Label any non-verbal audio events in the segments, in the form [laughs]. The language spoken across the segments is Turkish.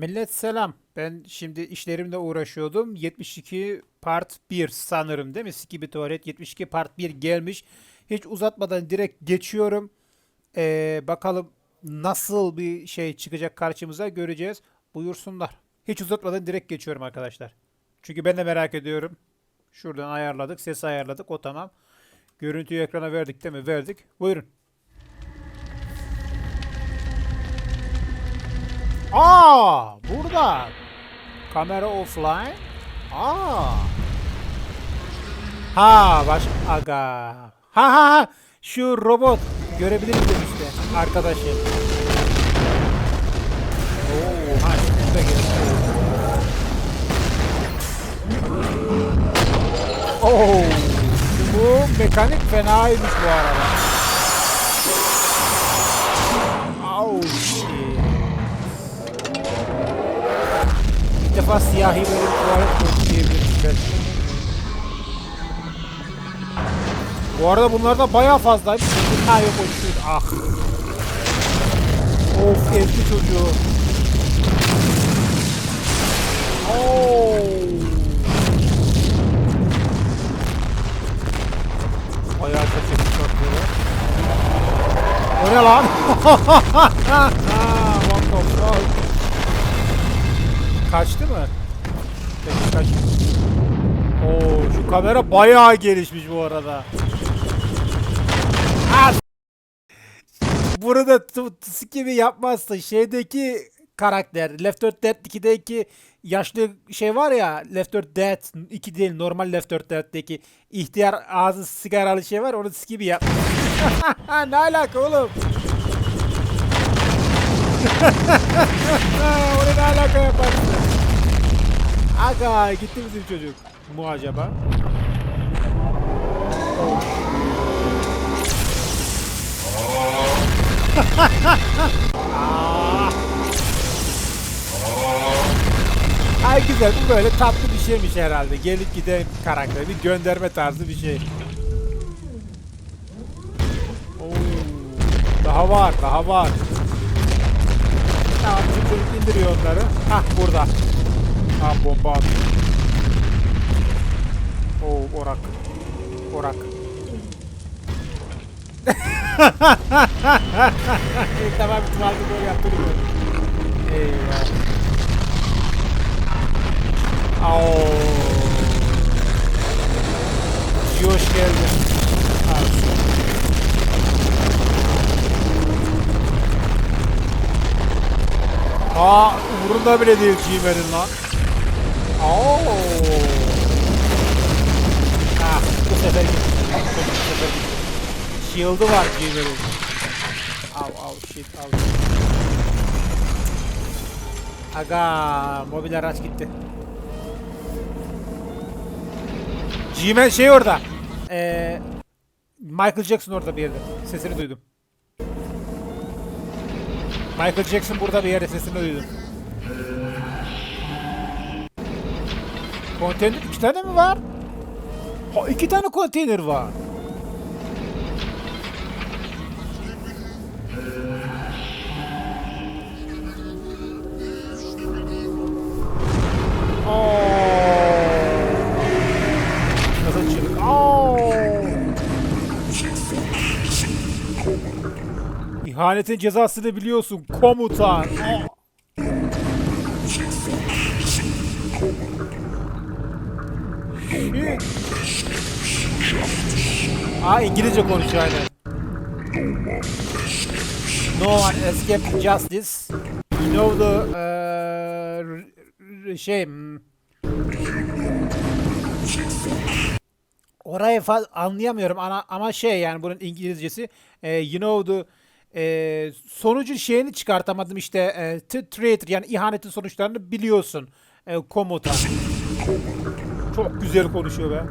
Millet selam. Ben şimdi işlerimle uğraşıyordum. 72 part 1 sanırım değil mi? Skibi Tuvalet 72 part 1 gelmiş. Hiç uzatmadan direkt geçiyorum. Ee, bakalım nasıl bir şey çıkacak karşımıza göreceğiz. Buyursunlar. Hiç uzatmadan direkt geçiyorum arkadaşlar. Çünkü ben de merak ediyorum. Şuradan ayarladık. Ses ayarladık. O tamam. Görüntüyü ekrana verdik değil mi? Verdik. Buyurun. Aa, burada. Kamera offline. Aa. Ha, baş aga. Ha ha ha. Şu robot görebiliriz demişti arkadaşım. Oo, ha şimdi de. Oo. Bu mekanik fenaymış bu araba. Defa siyahi böyle bir tuvalet gördüm diyebilirim ben. Bu arada bunlar da bayağı fazlaymış. Ha yok o şu. Ah. Of evli çocuğu. Oo. Bayağı çok çekiyor. O ne lan? What the fuck? Kaçtı mı? Peki kaç. Oo şu kamera bayağı gelişmiş bu arada. Ah! Burada tıs gibi yapmazsın. Şeydeki karakter Left 4 Dead 2'deki yaşlı şey var ya Left 4 Dead 2 değil normal Left 4 Dead'deki ihtiyar ağzı sigaralı şey var onu gibi yap. [laughs] ne alaka oğlum? Onu ne alaka yaparsın? Aga gitti bizim çocuk. Mu acaba? Ay güzel bu böyle tatlı bir şeymiş herhalde. Gelip giden karakter bir gönderme tarzı bir şey. Oo, daha var daha var. İndiriyor onları. Hah burada. Ha bomba atıyor. Oo orak. Orak. [laughs] İlk defa bir tuvalde böyle yaptırıyor. Eyvah. Oo. Hoş geldin. Abi. Aa umurunda bile değil G-Man'in lan. Oo. Ah bu sefer. Shield'ı var G-Man'in. Av shit av. Aga mobil araç gitti. G-Man şey orada. Ee, Michael Jackson orada bir yerde. Sesini duydum. Michael Jackson burada bir yerde sesini duydum. Konteyner iki tane mi var? Ha iki tane konteyner var. Oo. İhanetin cezasını biliyorsun komutan. Aa. İngilizce konuşuyor aynen. No one escaped justice. You know the r- şey hmm. Orayı anlayamıyorum ana ama şey yani bunun İngilizcesi e, you know the e, sonucu şeyini çıkartamadım işte e, traitor yani ihanetin sonuçlarını biliyorsun e, komutan. Çok güzel konuşuyor be.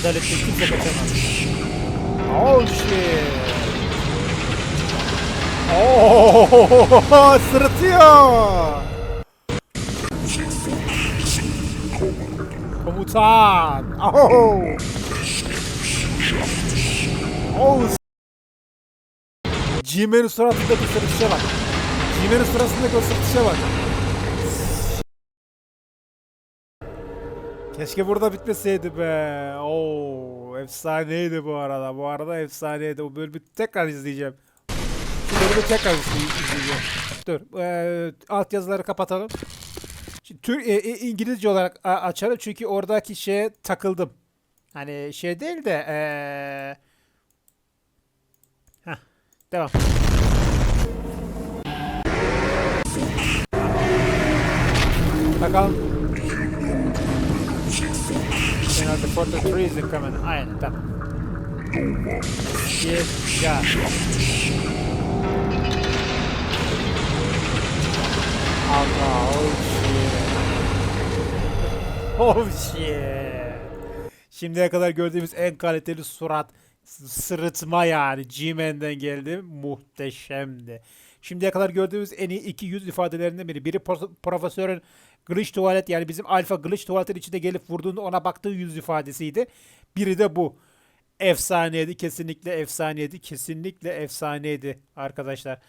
Adaletten kimse kaçamaz. Oh shit. Oh, [laughs] sırıtıyor. Komutan. Oh. Oh. G-Man'in suratındaki sırıtışa bak. Cimer'in sırasındaki o sıkışa bak. Keşke burada bitmeseydi be. Oo, efsaneydi bu arada. Bu arada efsaneydi. O bölümü tekrar izleyeceğim. Şu bölümü tekrar izley- izleyeceğim. Dur. Eee alt yazıları kapatalım. Tür, e, e, İngilizce olarak a- açalım çünkü oradaki şeye takıldım. Hani şey değil de eee devam. Bakalım. You know, the 43 is coming. Aynen tamam. Yes, ya. Allah, oh shit. [laughs] Oh shit. Şimdiye kadar gördüğümüz en kaliteli surat sırıtma yani G-Man'den geldi. Muhteşemdi. Şimdiye kadar gördüğümüz en iyi iki yüz ifadelerinden biri. Biri pro- profesörün glitch tuvalet yani bizim alfa glitch tuvaletin içinde gelip vurduğunda ona baktığı yüz ifadesiydi. Biri de bu. Efsaneydi. Kesinlikle efsaneydi. Kesinlikle efsaneydi arkadaşlar.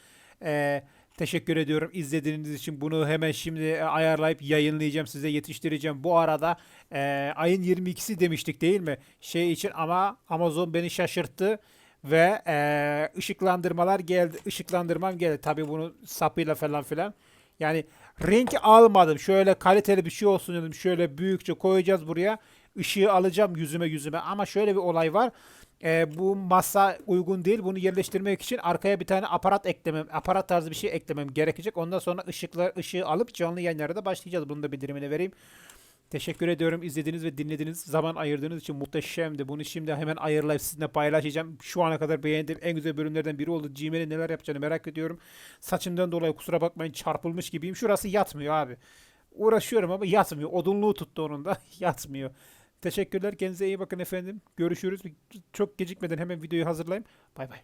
Ee, teşekkür ediyorum izlediğiniz için. Bunu hemen şimdi e, ayarlayıp yayınlayacağım. Size yetiştireceğim. Bu arada e, ayın 22'si demiştik değil mi? Şey için ama Amazon beni şaşırttı. Ve e, ışıklandırmalar geldi. Işıklandırmam geldi. Tabii bunu sapıyla falan filan. Yani renk almadım. Şöyle kaliteli bir şey olsun dedim. Şöyle büyükçe koyacağız buraya. Işığı alacağım yüzüme yüzüme. Ama şöyle bir olay var. Ee, bu masa uygun değil. Bunu yerleştirmek için arkaya bir tane aparat eklemem, aparat tarzı bir şey eklemem gerekecek. Ondan sonra ışıklar ışığı alıp canlı yayınlara da başlayacağız. Bunu da bildirimini vereyim. Teşekkür ediyorum izlediğiniz ve dinlediğiniz zaman ayırdığınız için muhteşemdi. Bunu şimdi hemen ayırlayıp sizinle paylaşacağım. Şu ana kadar beğendiğim en güzel bölümlerden biri oldu. Gmail'in neler yapacağını merak ediyorum. Saçımdan dolayı kusura bakmayın çarpılmış gibiyim. Şurası yatmıyor abi. Uğraşıyorum ama yatmıyor. Odunluğu tuttu onun da. [laughs] yatmıyor. Teşekkürler. Kendinize iyi bakın efendim. Görüşürüz. Çok gecikmeden hemen videoyu hazırlayayım. Bay bay.